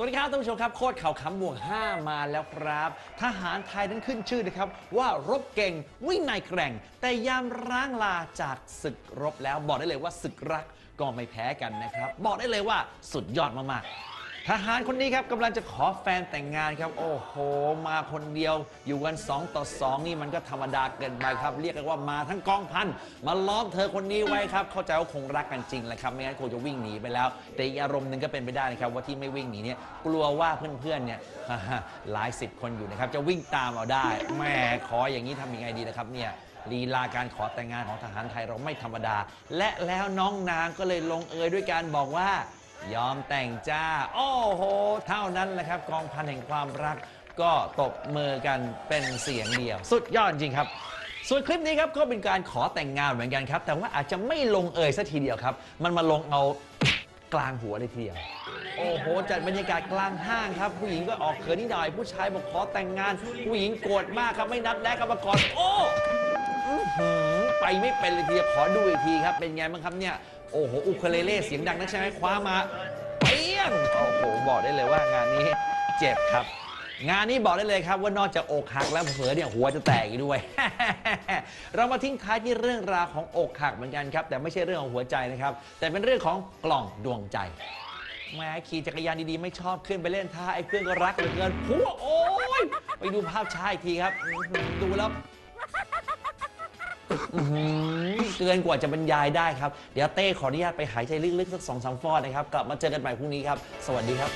สวัสดีครับท่านผู้ชมครับโคตรข่าวขำบวก5 มาแล้วครับ ทหารไทยนั้นขึ้นชื่อนะครับ ว่ารบเก่งวิ่งในแกร่ง แต่ยามร้างลาจากศึกรบแล้วบอกได้เลยว่าศึกรักก็ไม่แพ้กันนะครับ บอกได้เลยว่าสุดยอดมากๆ ทหารคนนี้ครับกำลังจะขอแฟนแต่งงานครับ โอ้โห มาคนเดียวอยู่กัน 2 ต่อ 2 นี่มันก็ธรรมดาเกินไปครับ เรียกกันว่ามาทั้งกองพัน มาล้อมเธอคนนี้ไว้ครับ เข้าใจว่าคงรักกันจริงแหละครับ ไม่งั้นคงจะวิ่งหนีไปแล้ว แต่อีกอารมณ์หนึ่งก็เป็นไปได้นะครับ ว่าที่ไม่วิ่งหนีเนี่ยกลัวว่าเพื่อนๆเนี่ยหลายสิบคนอยู่นะครับจะวิ่งตามเอาได้แหมขออย่างนี้ทำยังไงดีนะครับเนี่ยลีลาการขอแต่งงานของทหารไทยเราไม่ธรรมดา และแล้วน้องนางก็เลยลงเอยด้วยการบอกว่า ยอมแต่งจ้า โอ้โห เท่านั้นแหละครับ กองพันแห่งความรัก ก็ตบมือกันเป็นเสียงเดียว สุดยอดจริงครับ ส่วนคลิปนี้ครับก็เป็นการขอแต่งงานเหมือนกันครับ แต่ว่าอาจจะไม่ลงเอยสัทีเดียวครับ มันมาลงเอากลางหัวเลยทีเดียว โอ้โห จัดบรรยากาศกลางห้างครับ ผู้หญิงก็ออกเขินนิดหน่อย ผู้ชายบอกขอแต่งงาน ผู้หญิงโกรธมากครับ ไม่นัดแนะกันมาก่อน โอ้หือไปไม่เป็นเลยทีเดียวขอดูอีกทีครับ เป็นไงบ้างครับเนี่ย โอ้โหอุคเลเล่เสียงดังนักใช่ไหมคว้ามาเปี้ยงโอ้โหบอกได้เลยว่างานนี้เจ็บครับ งานนี้บอกได้เลยครับว่านอกจากอกหักแล้วเผลอเนี่ยหัวจะแตกอีกด้วย เรามาทิ้งท้ายที่เรื่องราวของอกหักเหมือนกันครับ แต่ไม่ใช่เรื่องของหัวใจนะครับ แต่เป็นเรื่องของกล่องดวงใจแม้ขี่จักรยานดีๆ ไม่ชอบขึ้นไปเล่นท่าไอ้เพื่อนก็รักเหลือเกินพัวโอ้ยไปดูภาพช้าอีกทีครับ ดูแล้ว อื้อหือเกินกว่าจะบรรยายได้ครับ เดี๋ยวเต้ขออนุญาตไปหายใจลึกๆสักสองสามฟอดนะครับ กลับมาเจอกันใหม่พรุ่งนี้ครับ สวัสดีครับ